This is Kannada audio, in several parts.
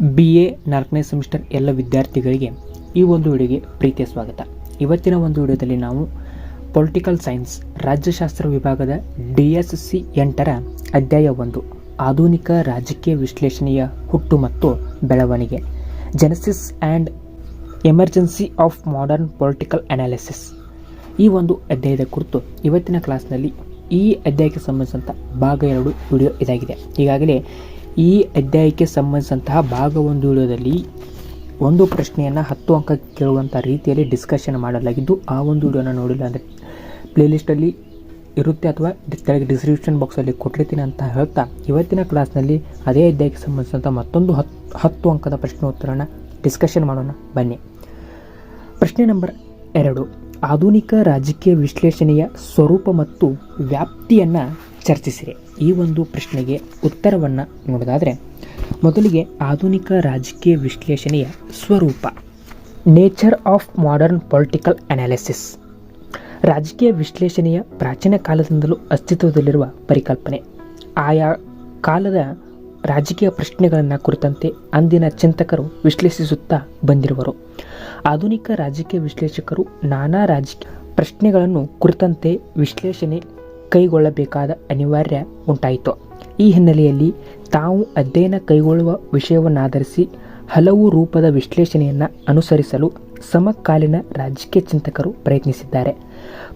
ಬಿ ಎ ನಾಲ್ಕನೇ ಸೆಮಿಸ್ಟರ್ ಎಲ್ಲ ವಿದ್ಯಾರ್ಥಿಗಳಿಗೆ ಈ ಒಂದು ವಿಡಿಯೋಗೆ ಪ್ರೀತಿಯ ಸ್ವಾಗತ. ಇವತ್ತಿನ ಒಂದು ವಿಡಿಯೋದಲ್ಲಿ ನಾವು ಪೊಲಿಟಿಕಲ್ ಸೈನ್ಸ್ ರಾಜ್ಯಶಾಸ್ತ್ರ ವಿಭಾಗದ ಡಿ ಎಸ್ ಸಿ ಎಂಟರ ಅಧ್ಯಾಯ ಒಂದು, ಆಧುನಿಕ ರಾಜಕೀಯ ವಿಶ್ಲೇಷಣೆಯ ಹುಟ್ಟು ಮತ್ತು ಬೆಳವಣಿಗೆ genesis and emergence of modern political analysis ಈ ಒಂದು ಅಧ್ಯಾಯದ ಕುರಿತು ಇವತ್ತಿನ ಕ್ಲಾಸ್ನಲ್ಲಿ ಈ ಅಧ್ಯಾಯಕ್ಕೆ ಸಂಬಂಧಿಸಿದಂಥ ಭಾಗ ಎರಡು ವಿಡಿಯೋ ಇದಾಗಿದೆ. ಈಗಾಗಲೇ ಈ ಅಧ್ಯಾಯಕ್ಕೆ ಸಂಬಂಧಿಸಿದಂತಹ ಭಾಗ ಒಂದು ವಿಡಿಯೋದಲ್ಲಿ ಒಂದು ಪ್ರಶ್ನೆಯನ್ನು ಹತ್ತು ಅಂಕ ಕೇಳುವಂಥ ರೀತಿಯಲ್ಲಿ ಡಿಸ್ಕಷನ್ ಮಾಡಲಾಗಿದ್ದು, ಆ ಒಂದು ವಿಡಿಯೋನ ನೋಡಿಲ್ಲ ಅಂದರೆ ಪ್ಲೇಲಿಸ್ಟಲ್ಲಿ ಇರುತ್ತೆ ಅಥವಾ ಕೆಳಗೆ ಡಿಸ್ಕ್ರಿಪ್ಷನ್ ಬಾಕ್ಸಲ್ಲಿ ಕೊಟ್ಟಿರ್ತೀನಿ ಅಂತ ಹೇಳ್ತಾ, ಇವತ್ತಿನ ಕ್ಲಾಸ್ನಲ್ಲಿ ಅದೇ ಅಧ್ಯಾಯಕ್ಕೆ ಸಂಬಂಧಿಸಿದಂಥ ಮತ್ತೊಂದು ಹತ್ತು ಹತ್ತು ಅಂಕದ ಪ್ರಶ್ನೋತ್ತರನ ಡಿಸ್ಕಷನ್ ಮಾಡೋಣ, ಬನ್ನಿ. ಪ್ರಶ್ನೆ ನಂಬರ್ ಎರಡು, ಆಧುನಿಕ ರಾಜಕೀಯ ವಿಶ್ಲೇಷಣೆಯ ಸ್ವರೂಪ ಮತ್ತು ವ್ಯಾಪ್ತಿಯನ್ನು ಚರ್ಚಿಸಿರಿ. ಈ ಒಂದು ಪ್ರಶ್ನೆಗೆ ಉತ್ತರವನ್ನು ನೋಡೋದಾದರೆ, ಮೊದಲಿಗೆ ಆಧುನಿಕ ರಾಜಕೀಯ ವಿಶ್ಲೇಷಣೆಯ ಸ್ವರೂಪ. Nature of modern political analysis ರಾಜಕೀಯ ವಿಶ್ಲೇಷಣೆಯ ಪ್ರಾಚೀನ ಕಾಲದಿಂದಲೂ ಅಸ್ತಿತ್ವದಲ್ಲಿರುವ ಪರಿಕಲ್ಪನೆ. ಆಯಾ ಕಾಲದ ರಾಜಕೀಯ ಪ್ರಶ್ನೆಗಳನ್ನು ಕುರಿತಂತೆ ಅಂದಿನ ಚಿಂತಕರು ವಿಶ್ಲೇಷಿಸುತ್ತಾ ಬಂದಿರುವರು. ಆಧುನಿಕ ರಾಜಕೀಯ ವಿಶ್ಲೇಷಕರು ನಾನಾ ರಾಜಕೀಯ ಪ್ರಶ್ನೆಗಳನ್ನು ಕುರಿತಂತೆ ವಿಶ್ಲೇಷಣೆ ಕೈಗೊಳ್ಳಬೇಕಾದ ಅನಿವಾರ್ಯ ಉಂಟಾಯಿತು. ಈ ಹಿನ್ನೆಲೆಯಲ್ಲಿ ತಾವು ಅಧ್ಯಯನ ಕೈಗೊಳ್ಳುವ ವಿಷಯವನ್ನಾಧರಿಸಿ ಹಲವು ರೂಪದ ವಿಶ್ಲೇಷಣೆಯನ್ನು ಅನುಸರಿಸಲು ಸಮಕಾಲೀನ ರಾಜಕೀಯ ಚಿಂತಕರು ಪ್ರಯತ್ನಿಸಿದ್ದಾರೆ.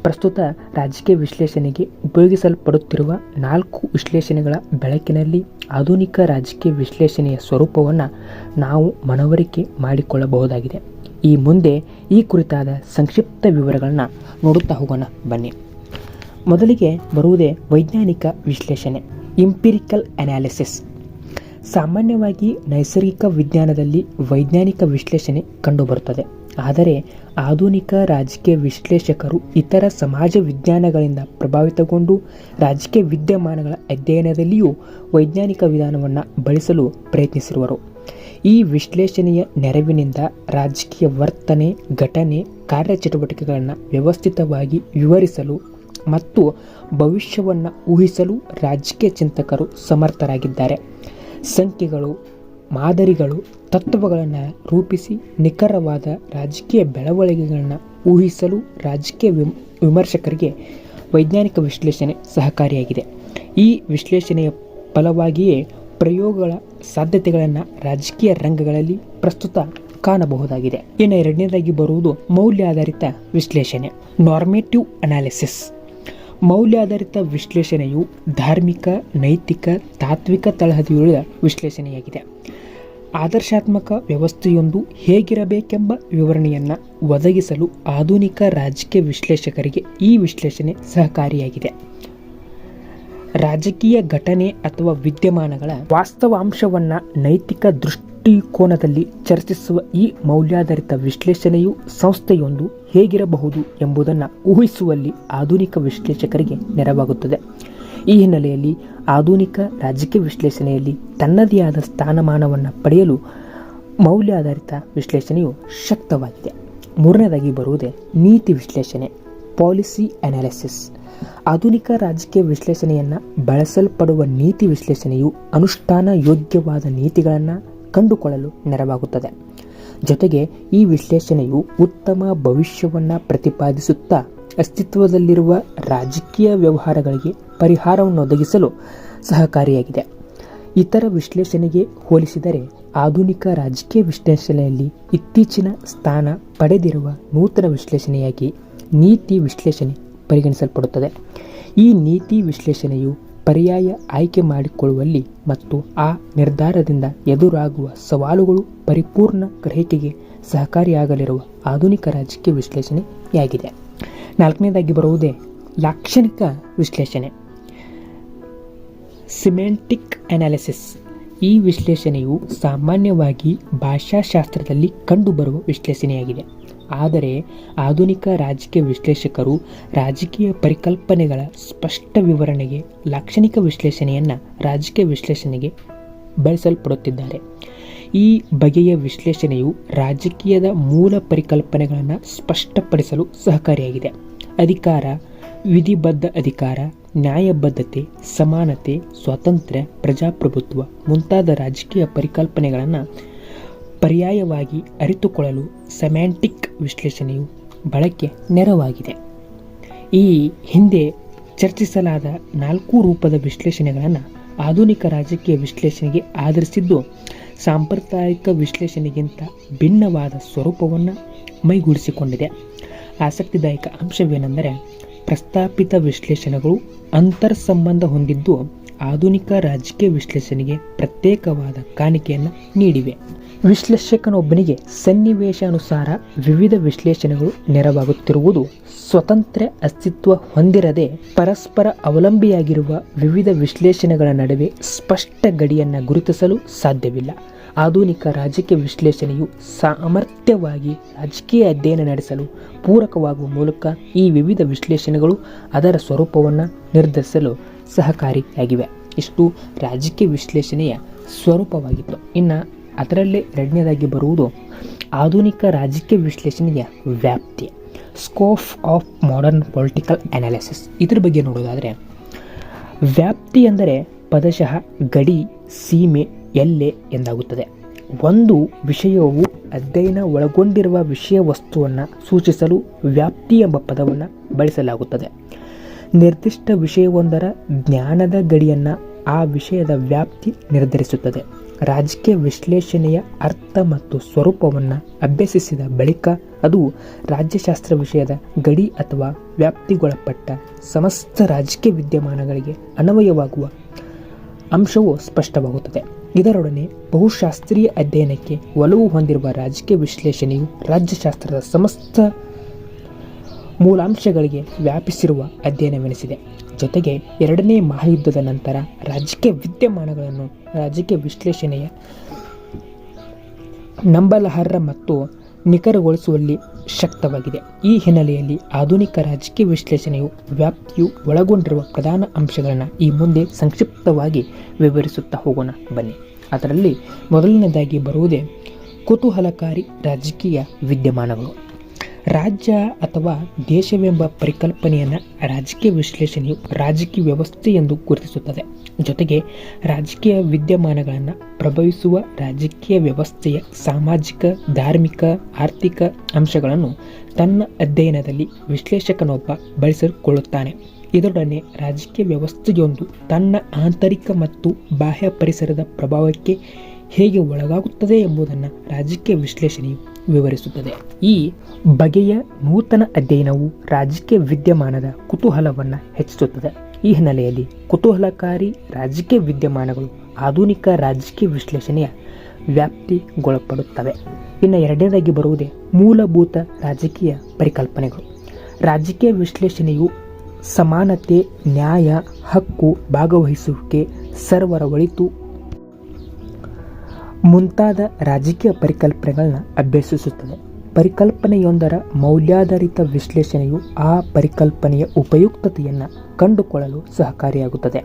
ಪ್ರಸ್ತುತ ರಾಜಕೀಯ ವಿಶ್ಲೇಷಣೆಗೆ ಉಪಯೋಗಿಸಲ್ಪಡುತ್ತಿರುವ ನಾಲ್ಕು ವಿಶ್ಲೇಷಣೆಗಳ ಬೆಳಕಿನಲ್ಲಿ ಆಧುನಿಕ ರಾಜಕೀಯ ವಿಶ್ಲೇಷಣೆಯ ಸ್ವರೂಪವನ್ನು ನಾವು ಮನವರಿಕೆ ಮಾಡಿಕೊಳ್ಳಬಹುದಾಗಿದೆ. ಈ ಮುಂದೆ ಈ ಕುರಿತಾದ ಸಂಕ್ಷಿಪ್ತ ವಿವರಗಳನ್ನು ನೋಡುತ್ತಾ ಹೋಗೋಣ. ಬನ್ನಿ. ಮೊದಲಿಗೆ ಬರುವುದೇ ವೈಜ್ಞಾನಿಕ ವಿಶ್ಲೇಷಣೆ ಇಂಪಿರಿಕಲ್ ಅನಾಲಿಸಿಸ್ ಸಾಮಾನ್ಯವಾಗಿ ನೈಸರ್ಗಿಕ ವಿಜ್ಞಾನದಲ್ಲಿ ವೈಜ್ಞಾನಿಕ ವಿಶ್ಲೇಷಣೆ ಕಂಡುಬರುತ್ತದೆ. ಆದರೆ ಆಧುನಿಕ ರಾಜಕೀಯ ವಿಶ್ಲೇಷಕರು ಇತರ ಸಮಾಜ ವಿಜ್ಞಾನಗಳಿಂದ ಪ್ರಭಾವಿತಗೊಂಡು ರಾಜಕೀಯ ವಿದ್ಯಮಾನಗಳ ಅಧ್ಯಯನದಲ್ಲಿಯೂ ವೈಜ್ಞಾನಿಕ ವಿಧಾನವನ್ನು ಬಳಸಲು ಪ್ರಯತ್ನಿಸಿರುವರು. ಈ ವಿಶ್ಲೇಷಣೆಯ ನೆರವಿನಿಂದ ರಾಜಕೀಯ ವರ್ತನೆ, ಘಟನೆ, ಕಾರ್ಯಚಟುವಟಿಕೆಗಳನ್ನು ವ್ಯವಸ್ಥಿತವಾಗಿ ವಿವರಿಸಲು ಮತ್ತು ಭವಿಷ್ಯವನ್ನು ಊಹಿಸಲು ರಾಜಕೀಯ ಚಿಂತಕರು ಸಮರ್ಥರಾಗಿದ್ದಾರೆ. ಸಂಖ್ಯೆಗಳು, ಮಾದರಿಗಳು, ತತ್ವಗಳನ್ನು ರೂಪಿಸಿ ನಿಖರವಾದ ರಾಜಕೀಯ ಬೆಳವಣಿಗೆಗಳನ್ನು ಊಹಿಸಲು ರಾಜಕೀಯ ವಿಮ್, ವಿಮರ್ಶಕರಿಗೆ ವೈಜ್ಞಾನಿಕ ವಿಶ್ಲೇಷಣೆ ಸಹಕಾರಿಯಾಗಿದೆ. ಈ ವಿಶ್ಲೇಷಣೆಯ ಫಲವಾಗಿಯೇ ಪ್ರಯೋಗಗಳ ಸಾಧ್ಯತೆಗಳನ್ನು ರಾಜಕೀಯ ರಂಗಗಳಲ್ಲಿ ಪ್ರಸ್ತುತ ಕಾಣಬಹುದಾಗಿದೆ. ಇನ್ನು ಎರಡನೇದಾಗಿ ಬರುವುದು ಮೌಲ್ಯ ಆಧಾರಿತ ವಿಶ್ಲೇಷಣೆ ನಾರ್ಮೇಟಿವ್ ಅನಾಲಿಸಿಸ್ ಮೌಲ್ಯಾಧಾರಿತ ವಿಶ್ಲೇಷಣೆಯು ಧಾರ್ಮಿಕ, ನೈತಿಕ, ತಾತ್ವಿಕ ತಳಹದಿಯುಳ್ಳ ವಿಶ್ಲೇಷಣೆಯಾಗಿದೆ. ಆದರ್ಶಾತ್ಮಕ ವ್ಯವಸ್ಥೆಯೊಂದು ಹೇಗಿರಬೇಕೆಂಬ ವಿವರಣೆಯನ್ನು ಒದಗಿಸಲು ಆಧುನಿಕ ರಾಜಕೀಯ ವಿಶ್ಲೇಷಕರಿಗೆ ಈ ವಿಶ್ಲೇಷಣೆ ಸಹಕಾರಿಯಾಗಿದೆ. ರಾಜಕೀಯ ಘಟನೆ ಅಥವಾ ವಿದ್ಯಮಾನಗಳ ವಾಸ್ತವಾಂಶವನ್ನು ನೈತಿಕ ದೃಷ್ಟಿಕೋನದಲ್ಲಿ ಚರ್ಚಿಸುವ ಈ ಮೌಲ್ಯಾಧಾರಿತ ವಿಶ್ಲೇಷಣೆಯು ಸಂಸ್ಥೆಯೊಂದು ಹೇಗಿರಬಹುದು ಎಂಬುದನ್ನು ಊಹಿಸುವಲ್ಲಿ ಆಧುನಿಕ ವಿಶ್ಲೇಷಕರಿಗೆ ನೆರವಾಗುತ್ತದೆ. ಈ ಹಿನ್ನೆಲೆಯಲ್ಲಿ ಆಧುನಿಕ ರಾಜಕೀಯ ವಿಶ್ಲೇಷಣೆಯಲ್ಲಿ ತನ್ನದೇ ಆದ ಸ್ಥಾನಮಾನವನ್ನು ಪಡೆಯಲು ಮೌಲ್ಯಾಧಾರಿತ ವಿಶ್ಲೇಷಣೆಯು ಶಕ್ತವಾಗಿದೆ. ಮೂರನೇದಾಗಿ ಬರುವುದೇ ನೀತಿ ವಿಶ್ಲೇಷಣೆ ಪಾಲಿಸಿ ಅನಾಲಿಸಿಸ್ ಆಧುನಿಕ ರಾಜಕೀಯ ವಿಶ್ಲೇಷಣೆಯನ್ನು ಬಳಸಲ್ಪಡುವ ನೀತಿ ವಿಶ್ಲೇಷಣೆಯು ಅನುಷ್ಠಾನ ಯೋಗ್ಯವಾದ ನೀತಿಗಳನ್ನು ಕಂಡುಕೊಳ್ಳಲು ನೆರವಾಗುತ್ತದೆ. ಜೊತೆಗೆ ಈ ವಿಶ್ಲೇಷಣೆಯು ಉತ್ತಮ ಭವಿಷ್ಯವನ್ನು ಪ್ರತಿಪಾದಿಸುತ್ತಾ ಅಸ್ತಿತ್ವದಲ್ಲಿರುವ ರಾಜಕೀಯ ವ್ಯವಹಾರಗಳಿಗೆ ಪರಿಹಾರವನ್ನು ಒದಗಿಸಲು ಸಹಕಾರಿಯಾಗಿದೆ. ಇತರ ವಿಶ್ಲೇಷಣೆಗೆ ಹೋಲಿಸಿದರೆ ಆಧುನಿಕ ರಾಜಕೀಯ ವಿಶ್ಲೇಷಣೆಯಲ್ಲಿ ಇತ್ತೀಚಿನ ಸ್ಥಾನ ಪಡೆದಿರುವ ನೂತನ ವಿಶ್ಲೇಷಣೆಯಾಗಿ ನೀತಿ ವಿಶ್ಲೇಷಣೆ ಪರಿಗಣಿಸಲ್ಪಡುತ್ತದೆ. ಈ ನೀತಿ ವಿಶ್ಲೇಷಣೆಯು ಪರ್ಯಾಯ ಆಯ್ಕೆ ಮಾಡಿಕೊಳ್ಳುವಲ್ಲಿ ಮತ್ತು ಆ ನಿರ್ಧಾರದಿಂದ ಎದುರಾಗುವ ಸವಾಲುಗಳು ಪರಿಪೂರ್ಣ ಗ್ರಹಿಕೆಗೆ ಸಹಕಾರಿಯಾಗಲಿರುವ ಆಧುನಿಕ ರಾಜಕೀಯ ವಿಶ್ಲೇಷಣೆಯಾಗಿದೆ. ನಾಲ್ಕನೇದಾಗಿ ಬರುವುದೇ ಲಾಕ್ಷಣಿಕ ವಿಶ್ಲೇಷಣೆ. Semantic analysis. ಈ ವಿಶ್ಲೇಷಣೆಯು ಸಾಮಾನ್ಯವಾಗಿ ಭಾಷಾಶಾಸ್ತ್ರದಲ್ಲಿ ಕಂಡುಬರುವ ವಿಶ್ಲೇಷಣೆಯಾಗಿದೆ. ಆದರೆ ಆಧುನಿಕ ರಾಜಕೀಯ ವಿಶ್ಲೇಷಕರು ರಾಜಕೀಯ ಪರಿಕಲ್ಪನೆಗಳ ಸ್ಪಷ್ಟ ವಿವರಣೆಗೆ ಲಾಕ್ಷಣಿಕ ವಿಶ್ಲೇಷಣೆಯನ್ನು ರಾಜಕೀಯ ವಿಶ್ಲೇಷಣೆಗೆ ಬಳಸಲ್ಪಡುತ್ತಿದ್ದಾರೆ. ಈ ಬಗೆಯ ವಿಶ್ಲೇಷಣೆಯು ರಾಜಕೀಯದ ಮೂಲ ಪರಿಕಲ್ಪನೆಗಳನ್ನು ಸ್ಪಷ್ಟಪಡಿಸಲು ಸಹಕಾರಿಯಾಗಿದೆ. ಅಧಿಕಾರ, ವಿಧಿಬದ್ಧ ಅಧಿಕಾರ, ನ್ಯಾಯಬದ್ಧತೆ, ಸಮಾನತೆ, ಸ್ವಾತಂತ್ರ್ಯ, ಪ್ರಜಾಪ್ರಭುತ್ವ ಮುಂತಾದ ರಾಜಕೀಯ ಪರಿಕಲ್ಪನೆಗಳನ್ನು ಪರ್ಯಾಯವಾಗಿ ಅರಿತುಕೊಳ್ಳಲು ಸೆಮ್ಯಾಂಟಿಕ್ ವಿಶ್ಲೇಷಣೆಯು ಬಳಕೆ ನೆರವಾಗಿದೆ. ಈ ಹಿಂದೆ ಚರ್ಚಿಸಲಾದ ನಾಲ್ಕು ರೂಪದ ವಿಶ್ಲೇಷಣೆಗಳನ್ನು ಆಧುನಿಕ ರಾಜಕೀಯ ವಿಶ್ಲೇಷಣೆಗೆ ಆಧರಿಸಿದ್ದು, ಸಾಂಪ್ರದಾಯಿಕ ವಿಶ್ಲೇಷಣೆಗಿಂತ ಭಿನ್ನವಾದ ಸ್ವರೂಪವನ್ನು ಮೈಗೂಡಿಸಿಕೊಂಡಿದೆ. ಆಸಕ್ತಿದಾಯಕ ಅಂಶವೇನೆಂದರೆ, ಪ್ರಸ್ತಾಪಿತ ವಿಶ್ಲೇಷಣೆಗಳು ಅಂತರ್ ಸಂಬಂಧ ಹೊಂದಿದ್ದು ಆಧುನಿಕ ರಾಜಕೀಯ ವಿಶ್ಲೇಷಣೆಗೆ ಪ್ರತ್ಯೇಕವಾದ ಕಾಣಿಕೆಯನ್ನು ನೀಡಿವೆ. ವಿಶ್ಲೇಷಕನೊಬ್ಬನಿಗೆ ಸನ್ನಿವೇಶಾನುಸಾರ ವಿವಿಧ ವಿಶ್ಲೇಷಣೆಗಳು ನೆರವಾಗುತ್ತಿರುವುದು ಸ್ವತಂತ್ರ ಅಸ್ತಿತ್ವ ಹೊಂದಿರದೆ ಪರಸ್ಪರ ಅವಲಂಬಿಯಾಗಿರುವ ವಿವಿಧ ವಿಶ್ಲೇಷಣೆಗಳ ನಡುವೆ ಸ್ಪಷ್ಟ ಗಡಿಯನ್ನು ಗುರುತಿಸಲು ಸಾಧ್ಯವಿಲ್ಲ. ಆಧುನಿಕ ರಾಜಕೀಯ ವಿಶ್ಲೇಷಣೆಯು ಸಾಮರ್ಥ್ಯವಾಗಿ ರಾಜಕೀಯ ಅಧ್ಯಯನ ನಡೆಸಲು ಪೂರಕವಾಗುವ ಮೂಲಕ ಈ ವಿವಿಧ ವಿಶ್ಲೇಷಣೆಗಳು ಅದರ ಸ್ವರೂಪವನ್ನು ನಿರ್ಧರಿಸಲು ಸಹಕಾರಿಯಾಗಿವೆ. ಇಷ್ಟು ರಾಜಕೀಯ ವಿಶ್ಲೇಷಣೆಯ ಸ್ವರೂಪವಾಗಿತ್ತು. ಇನ್ನು ಅದರಲ್ಲೇ ಎರಡನೇದಾಗಿ ಬರುವುದು ಆಧುನಿಕ ರಾಜಕೀಯ ವಿಶ್ಲೇಷಣೆಯ ವ್ಯಾಪ್ತಿ. Scope of modern political analysis ಇದ್ರ ಬಗ್ಗೆ ನೋಡೋದಾದರೆ, ವ್ಯಾಪ್ತಿ ಅಂದರೆ ಪದಶಃ, ಗಡಿ, ಸೀಮೆ, ಎಲ್ಲೆ ಎಂದಾಗುತ್ತದೆ. ಒಂದು ವಿಷಯವು ಅಧ್ಯಯನ ಒಳಗೊಂಡಿರುವ ವಿಷಯ ವಸ್ತುವನ್ನು ಸೂಚಿಸಲು ವ್ಯಾಪ್ತಿ ಎಂಬ ಪದವನ್ನು ಬಳಸಲಾಗುತ್ತದೆ. ನಿರ್ದಿಷ್ಟ ವಿಷಯವೊಂದರ ಜ್ಞಾನದ ಗಡಿಯನ್ನು ಆ ವಿಷಯದ ವ್ಯಾಪ್ತಿ ನಿರ್ಧರಿಸುತ್ತದೆ. ರಾಜಕೀಯ ವಿಶ್ಲೇಷಣೆಯ ಅರ್ಥ ಮತ್ತು ಸ್ವರೂಪವನ್ನು ಅಭ್ಯಸಿಸಿದ ಬಳಿಕ ಅದು ರಾಜ್ಯಶಾಸ್ತ್ರ ವಿಷಯದ ಗಡಿ ಅಥವಾ ವ್ಯಾಪ್ತಿಗೊಳಪಟ್ಟ ಸಮಸ್ತ ರಾಜಕೀಯ ವಿದ್ಯಮಾನಗಳಿಗೆ ಅನ್ವಯವಾಗುವ ಅಂಶವು ಸ್ಪಷ್ಟವಾಗುತ್ತದೆ. ಇದರೊಡನೆ ಬಹುಶಾಸ್ತ್ರೀಯ ಅಧ್ಯಯನಕ್ಕೆ ಒಲವು ಹೊಂದಿರುವ ರಾಜಕೀಯ ವಿಶ್ಲೇಷಣೆಯು ರಾಜ್ಯಶಾಸ್ತ್ರದ ಸಮಸ್ತ ಮೂಲಾಂಶಗಳಿಗೆ ವ್ಯಾಪಿಸಿರುವ ಅಧ್ಯಯನವೆನಿಸಿದೆ. ಜೊತೆಗೆ ಎರಡನೇ ಮಹಾಯುದ್ಧದ ನಂತರ ರಾಜಕೀಯ ವಿದ್ಯಮಾನಗಳನ್ನು ರಾಜಕೀಯ ವಿಶ್ಲೇಷಣೆಯ ನಂಬಲಹರ ಮತ್ತು ನಿಖರಗೊಳಿಸುವಲ್ಲಿ ಶಕ್ತವಾಗಿದೆ. ಈ ಹಿನ್ನೆಲೆಯಲ್ಲಿ ಆಧುನಿಕ ರಾಜಕೀಯ ವಿಶ್ಲೇಷಣೆಯು ವ್ಯಾಪ್ತಿಯು ಒಳಗೊಂಡಿರುವ ಪ್ರಧಾನ ಅಂಶಗಳನ್ನು ಈ ಮುಂದೆ ಸಂಕ್ಷಿಪ್ತವಾಗಿ ವಿವರಿಸುತ್ತಾ ಹೋಗೋಣ. ಬನ್ನಿ. ಅದರಲ್ಲಿ ಮೊದಲನೇದಾಗಿ ಬರುವುದೇ ಕುತೂಹಲಕಾರಿ ರಾಜಕೀಯ ವಿದ್ಯಮಾನಗಳು. ರಾಜ್ಯ ಅಥವಾ ದೇಶವೆಂಬ ಪರಿಕಲ್ಪನೆಯನ್ನು ರಾಜಕೀಯ ವಿಶ್ಲೇಷಣೆಯು ರಾಜಕೀಯ ವ್ಯವಸ್ಥೆ ಎಂದು ಗುರುತಿಸುತ್ತದೆ. ಜೊತೆಗೆ ರಾಜಕೀಯ ವಿದ್ಯಮಾನಗಳನ್ನು ಪ್ರಭವಿಸುವ ರಾಜಕೀಯ ವ್ಯವಸ್ಥೆಯ ಸಾಮಾಜಿಕ, ಧಾರ್ಮಿಕ, ಆರ್ಥಿಕ ಅಂಶಗಳನ್ನು ತನ್ನ ಅಧ್ಯಯನದಲ್ಲಿ ವಿಶ್ಲೇಷಕನೊಬ್ಬ ಬಳಸಿಕೊಳ್ಳುತ್ತಾನೆ. ಇದರೊಡನೆ ರಾಜಕೀಯ ವ್ಯವಸ್ಥೆಯೊಂದು ತನ್ನ ಆಂತರಿಕ ಮತ್ತು ಬಾಹ್ಯ ಪರಿಸರದ ಪ್ರಭಾವಕ್ಕೆ ಹೇಗೆ ಒಳಗಾಗುತ್ತದೆ ಎಂಬುದನ್ನು ರಾಜಕೀಯ ವಿಶ್ಲೇಷಣೆಯು ವಿವರಿಸುತ್ತದೆ. ಈ ಬಗೆಯ ನೂತನ ಅಧ್ಯಯನವು ರಾಜಕೀಯ ವಿದ್ಯಮಾನದ ಕುತೂಹಲವನ್ನು ಹೆಚ್ಚಿಸುತ್ತದೆ. ಈ ಹಿನ್ನೆಲೆಯಲ್ಲಿ ಕುತೂಹಲಕಾರಿ ರಾಜಕೀಯ ವಿದ್ಯಮಾನಗಳು ಆಧುನಿಕ ರಾಜಕೀಯ ವಿಶ್ಲೇಷಣೆಯ ವ್ಯಾಪ್ತಿಗೊಳಪಡುತ್ತವೆ. ಇನ್ನು ಎರಡನೇದಾಗಿ ಬರುವುದೇ ಮೂಲಭೂತ ರಾಜಕೀಯ ಪರಿಕಲ್ಪನೆಗಳು. ರಾಜಕೀಯ ವಿಶ್ಲೇಷಣೆಯು ಸಮಾನತೆ, ನ್ಯಾಯ, ಹಕ್ಕು ಭಾಗವಹಿಸುವಿಕೆ, ಸರ್ವರ ಒಳಿತು ಮುಂತಾದ ರಾಜಕೀಯ ಪರಿಕಲ್ಪನೆಗಳನ್ನ ಅಭ್ಯಸಿಸುತ್ತದೆ. ಪರಿಕಲ್ಪನೆಯೊಂದರ ಮೌಲ್ಯಾಧಾರಿತ ವಿಶ್ಲೇಷಣೆಯು ಆ ಪರಿಕಲ್ಪನೆಯ ಉಪಯುಕ್ತತೆಯನ್ನು ಕಂಡುಕೊಳ್ಳಲು ಸಹಕಾರಿಯಾಗುತ್ತದೆ.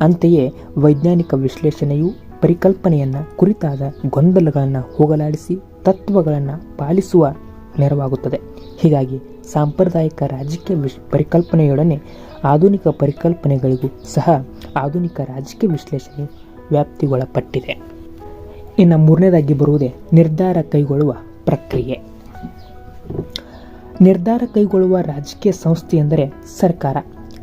ಅಂತೆಯೇ ವೈಜ್ಞಾನಿಕ ವಿಶ್ಲೇಷಣೆಯು ಪರಿಕಲ್ಪನೆಯನ್ನು ಕುರಿತಾದ ಗೊಂದಲಗಳನ್ನು ಹೋಗಲಾಡಿಸಿ ತತ್ವಗಳನ್ನು ಪಾಲಿಸುವ ನೆರವಾಗುತ್ತದೆ. ಹೀಗಾಗಿ ಸಾಂಪ್ರದಾಯಿಕ ರಾಜಕೀಯ ವಿಶ್ ಪರಿಕಲ್ಪನೆಯೊಡನೆ ಆಧುನಿಕ ಪರಿಕಲ್ಪನೆಗಳಿಗೂ ಸಹ ಆಧುನಿಕ ರಾಜಕೀಯ ವಿಶ್ಲೇಷಣೆ ವ್ಯಾಪ್ತಿಗೊಳಪಟ್ಟಿದೆ. ಇನ್ನು ಮೂರನೇದಾಗಿ ಬರುವುದೇ ನಿರ್ಧಾರ ಕೈಗೊಳ್ಳುವ ಪ್ರಕ್ರಿಯೆ. ನಿರ್ಧಾರ ಕೈಗೊಳ್ಳುವ ರಾಜಕೀಯ ಸಂಸ್ಥೆ ಎಂದರೆ ಸರ್ಕಾರ.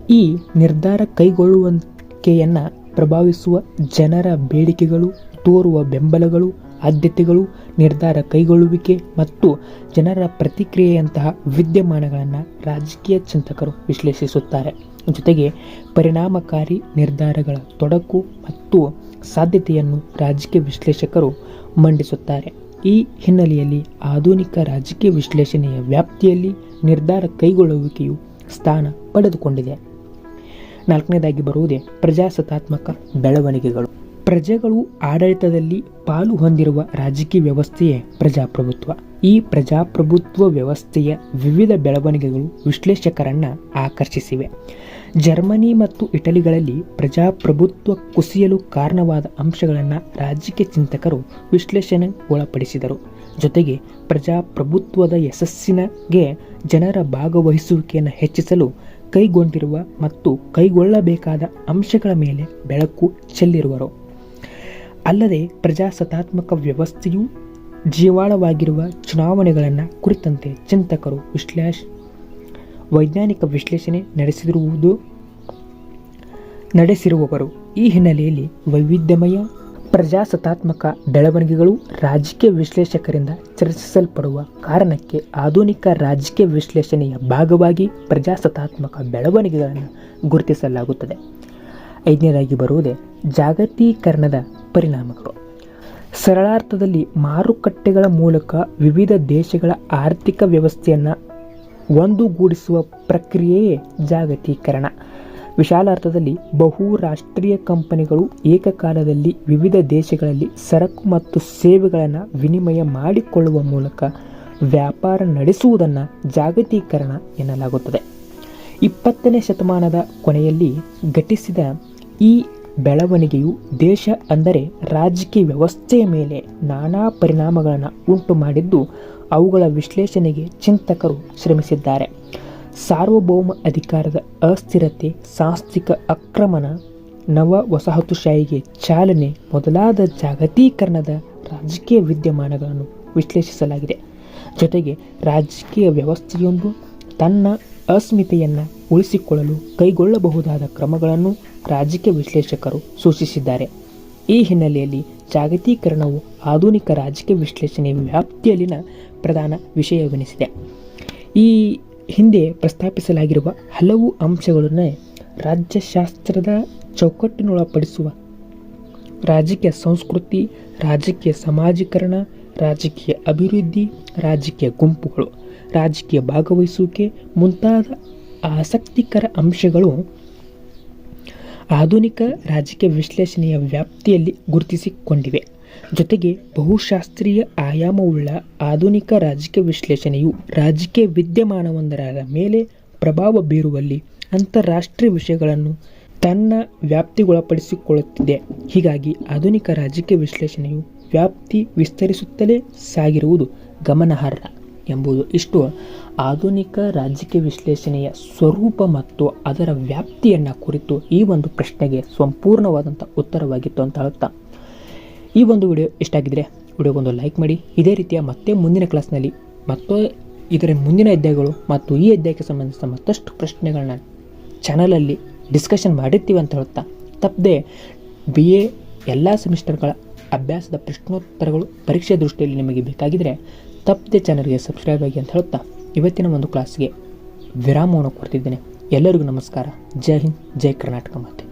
ಈ ನಿರ್ಧಾರ ಕೈಗೊಳ್ಳುವಿಕೆಯನ್ನು ಪ್ರಭಾವಿಸುವ ಜನರ ಬೇಡಿಕೆಗಳು, ತೋರುವ ಬೆಂಬಲಗಳು, ಆದ್ಯತೆಗಳು, ನಿರ್ಧಾರ ಕೈಗೊಳ್ಳುವಿಕೆ ಮತ್ತು ಜನರ ಪ್ರತಿಕ್ರಿಯೆಯಂತಹ ವಿದ್ಯಮಾನಗಳನ್ನು ರಾಜಕೀಯ ಚಿಂತಕರು ವಿಶ್ಲೇಷಿಸುತ್ತಾರೆ. ಜೊತೆಗೆ ಪರಿಣಾಮಕಾರಿ ನಿರ್ಧಾರಗಳ ತೊಡಕು ಮತ್ತು ಸಾಧ್ಯತೆಯನ್ನು ರಾಜಕೀಯ ವಿಶ್ಲೇಷಕರು ಮಂಡಿಸುತ್ತಾರೆ. ಈ ಹಿನ್ನೆಲೆಯಲ್ಲಿ ಆಧುನಿಕ ರಾಜಕೀಯ ವಿಶ್ಲೇಷಣೆಯ ವ್ಯಾಪ್ತಿಯಲ್ಲಿ ನಿರ್ಧಾರ ಕೈಗೊಳ್ಳುವಿಕೆಯು ಸ್ಥಾನ ಪಡೆದುಕೊಂಡಿದೆ. ನಾಲ್ಕನೇದಾಗಿ ಬರುವುದೇ ಪ್ರಜಾಸತ್ತಾತ್ಮಕ ಬೆಳವಣಿಗೆಗಳು. ಪ್ರಜೆಗಳು ಆಡಳಿತದಲ್ಲಿ ಪಾಲು ಹೊಂದಿರುವ ರಾಜಕೀಯ ವ್ಯವಸ್ಥೆಯೇ ಪ್ರಜಾಪ್ರಭುತ್ವ. ಈ ಪ್ರಜಾಪ್ರಭುತ್ವ ವ್ಯವಸ್ಥೆಯ ವಿವಿಧ ಬೆಳವಣಿಗೆಗಳು ವಿಶ್ಲೇಷಕರನ್ನ ಆಕರ್ಷಿಸಿವೆ. ಜರ್ಮನಿ ಮತ್ತು ಇಟಲಿಗಳಲ್ಲಿ ಪ್ರಜಾಪ್ರಭುತ್ವ ಕುಸಿಯಲು ಕಾರಣವಾದ ಅಂಶಗಳನ್ನು ರಾಜಕೀಯ ಚಿಂತಕರು ವಿಶ್ಲೇಷಣೆ ಒಳಪಡಿಸಿದರು ಜೊತೆಗೆ ಪ್ರಜಾಪ್ರಭುತ್ವದ ಯಶಸ್ಸಿನಗೆ ಜನರ ಭಾಗವಹಿಸುವಿಕೆಯನ್ನು ಹೆಚ್ಚಿಸಲು ಕೈಗೊಂಡಿರುವ ಮತ್ತು ಕೈಗೊಳ್ಳಬೇಕಾದ ಅಂಶಗಳ ಮೇಲೆ ಬೆಳಕು ಚೆಲ್ಲಿರುವರು. ಅಲ್ಲದೆ ಪ್ರಜಾಸತ್ತಾತ್ಮಕ ವ್ಯವಸ್ಥೆಯು ಜೀವಾಳವಾಗಿರುವ ಚುನಾವಣೆಗಳನ್ನು ಕುರಿತಂತೆ ಚಿಂತಕರು ವಿಶ್ಲೇಷ ವೈಜ್ಞಾನಿಕ ವಿಶ್ಲೇಷಣೆ ನಡೆಸಿರುವುದು ನಡೆಸಿರುವವರು. ಈ ಹಿನ್ನೆಲೆಯಲ್ಲಿ ವೈವಿಧ್ಯಮಯ ಪ್ರಜಾಸತ್ತಾತ್ಮಕ ಬೆಳವಣಿಗೆಗಳು ರಾಜಕೀಯ ವಿಶ್ಲೇಷಕರಿಂದ ಚರ್ಚಿಸಲ್ಪಡುವ ಕಾರಣಕ್ಕೆ ಆಧುನಿಕ ರಾಜಕೀಯ ವಿಶ್ಲೇಷಣೆಯ ಭಾಗವಾಗಿ ಪ್ರಜಾಸತ್ತಾತ್ಮಕ ಬೆಳವಣಿಗೆಗಳನ್ನು ಗುರುತಿಸಲಾಗುತ್ತದೆ. ಐದನೇದಾಗಿ ಬರುವುದೇ ಜಾಗತೀಕರಣದ ಪರಿಣಾಮಗಳು. ಸರಳಾರ್ಥದಲ್ಲಿ ಮಾರುಕಟ್ಟೆಗಳ ಮೂಲಕ ವಿವಿಧ ದೇಶಗಳ ಆರ್ಥಿಕ ವ್ಯವಸ್ಥೆಯನ್ನು ಒಂದುಗೂಡಿಸುವ ಪ್ರಕ್ರಿಯೆಯೇ ಜಾಗತೀಕರಣ. ವಿಶಾಲ ಅರ್ಥದಲ್ಲಿ ಬಹುರಾಷ್ಟ್ರೀಯ ಕಂಪನಿಗಳು ಏಕಕಾಲದಲ್ಲಿ ವಿವಿಧ ದೇಶಗಳಲ್ಲಿ ಸರಕು ಮತ್ತು ಸೇವೆಗಳನ್ನು ವಿನಿಮಯ ಮಾಡಿಕೊಳ್ಳುವ ಮೂಲಕ ವ್ಯಾಪಾರ ನಡೆಸುವುದನ್ನು ಜಾಗತೀಕರಣ ಎನ್ನಲಾಗುತ್ತದೆ. ಇಪ್ಪತ್ತನೇ ಶತಮಾನದ ಕೊನೆಯಲ್ಲಿ ಘಟಿಸಿದ ಈ ಬೆಳವಣಿಗೆಯು ದೇಶ ಅಂದರೆ ರಾಜಕೀಯ ವ್ಯವಸ್ಥೆಯ ಮೇಲೆ ನಾನಾ ಪರಿಣಾಮಗಳನ್ನು ಉಂಟು ಮಾಡಿದ್ದು ಅವುಗಳ ವಿಶ್ಲೇಷಣೆಗೆ ಚಿಂತಕರು ಶ್ರಮಿಸಿದ್ದಾರೆ. ಸಾರ್ವಭೌಮ ಅಧಿಕಾರದ ಅಸ್ಥಿರತೆ ಸಾಂಸ್ಥಿಕ ಆಕ್ರಮಣ, ನವ ವಸಾಹತುಶಾಹಿಗೆ ಚಾಲನೆ ಮೊದಲಾದ ಜಾಗತೀಕರಣದ ರಾಜಕೀಯ ವಿದ್ಯಮಾನಗಳನ್ನು ವಿಶ್ಲೇಷಿಸಲಾಗಿದೆ. ಜೊತೆಗೆ ರಾಜಕೀಯ ವ್ಯವಸ್ಥೆಯೊಂದು ತನ್ನ ಅಸ್ಮಿತೆಯನ್ನು ಉಳಿಸಿಕೊಳ್ಳಲು ಕೈಗೊಳ್ಳಬಹುದಾದ ಕ್ರಮಗಳನ್ನು ರಾಜಕೀಯ ವಿಶ್ಲೇಷಕರು ಸೂಚಿಸಿದ್ದಾರೆ. ಈ ಹಿನ್ನೆಲೆಯಲ್ಲಿ ಜಾಗತೀಕರಣವು ಆಧುನಿಕ ರಾಜಕೀಯ ವಿಶ್ಲೇಷಣೆಯ ವ್ಯಾಪ್ತಿಯಲ್ಲಿನ ಪ್ರಧಾನ ವಿಷಯವೆನಿಸಿದೆ. ಈ ಹಿಂದೆ ಪ್ರಸ್ತಾಪಿಸಲಾಗಿರುವ ಹಲವು ಅಂಶಗಳನ್ನೇ ರಾಜ್ಯಶಾಸ್ತ್ರದ ಚೌಕಟ್ಟಿನೊಳಪಡಿಸುವ ರಾಜಕೀಯ ಸಂಸ್ಕೃತಿ, ರಾಜಕೀಯ ಸಮಾಜೀಕರಣ, ರಾಜಕೀಯ ಅಭಿವೃದ್ಧಿ, ರಾಜಕೀಯ ಗುಂಪುಗಳು, ರಾಜಕೀಯ ಭಾಗವಹಿಸುವಿಕೆ ಮುಂತಾದ ಆಸಕ್ತಿಕರ ಅಂಶಗಳು ಆಧುನಿಕ ರಾಜಕೀಯ ವಿಶ್ಲೇಷಣೆಯ ವ್ಯಾಪ್ತಿಯಲ್ಲಿ ಗುರುತಿಸಿಕೊಂಡಿವೆ. ಜೊತೆಗೆ ಬಹುಶಾಸ್ತ್ರೀಯ ಆಯಾಮವುಳ್ಳ ಆಧುನಿಕ ರಾಜಕೀಯ ವಿಶ್ಲೇಷಣೆಯು ರಾಜಕೀಯ ವಿದ್ಯಮಾನವೊಂದರ ಮೇಲೆ ಪ್ರಭಾವ ಬೀರುವಲ್ಲಿ ಅಂತಾರಾಷ್ಟ್ರೀಯ ವಿಷಯಗಳನ್ನು ತನ್ನ ವ್ಯಾಪ್ತಿಗೊಳಪಡಿಸಿಕೊಳ್ಳುತ್ತಿದೆ. ಹೀಗಾಗಿ ಆಧುನಿಕ ರಾಜಕೀಯ ವಿಶ್ಲೇಷಣೆಯು ವ್ಯಾಪ್ತಿ ವಿಸ್ತರಿಸುತ್ತಲೇ ಸಾಗಿರುವುದು ಗಮನಾರ್ಹ. ಎಂಬುದು ಇಷ್ಟು. ಆಧುನಿಕ ರಾಜಕೀಯ ವಿಶ್ಲೇಷಣೆಯ ಸ್ವರೂಪ ಮತ್ತು ಅದರ ವ್ಯಾಪ್ತಿಯನ್ನು ಕುರಿತು ಈ ಒಂದು ಪ್ರಶ್ನೆಗೆ ಸಂಪೂರ್ಣವಾದಂಥ ಉತ್ತರವಾಗಿತ್ತು ಅಂತ ಹೇಳುತ್ತಾ. ಈ ಒಂದು ವಿಡಿಯೋ ಇಷ್ಟ ಆಗಿದ್ದರೆ ವಿಡಿಯೋಗೊಂದು ಲೈಕ್ ಮಾಡಿ. ಇದೇ ರೀತಿಯ ಮತ್ತೆ ಮುಂದಿನ ಕ್ಲಾಸ್ನಲ್ಲಿ ಮತ್ತು ಇದರ ಮುಂದಿನ ಅಧ್ಯಾಯಗಳು ಮತ್ತು ಈ ಅಧ್ಯಾಯಕ್ಕೆ ಸಂಬಂಧಿಸಿದ ಮತ್ತಷ್ಟು ಪ್ರಶ್ನೆಗಳನ್ನ ಚಾನಲಲ್ಲಿ ಡಿಸ್ಕಷನ್ ಮಾಡಿರ್ತೀವಿ ಅಂತ ಹೇಳುತ್ತಾ. ತಪ್ಪದೆ ಬಿ ಎ ಎಲ್ಲ ಸೆಮಿಸ್ಟರ್ಗಳ ಅಭ್ಯಾಸದ ಪ್ರಶ್ನೋತ್ತರಗಳು ಪರೀಕ್ಷೆ ದೃಷ್ಟಿಯಲ್ಲಿ ನಿಮಗೆ ಬೇಕಾಗಿದ್ದರೆ ತಪ್ಪದೆ ಚಾನಲ್ಗೆ ಸಬ್ಸ್ಕ್ರೈಬ್ ಆಗಿ ಅಂತ ಹೇಳ್ತಾ ಇವತ್ತಿನ ಒಂದು ಕ್ಲಾಸ್ಗೆ ವಿರಾಮವನ್ನು ಕೊಡ್ತಿದ್ದೇನೆ. ಎಲ್ಲರಿಗೂ ನಮಸ್ಕಾರ. ಜೈ ಹಿಂದ್, ಜೈ ಕರ್ನಾಟಕ ಮಾತೆ.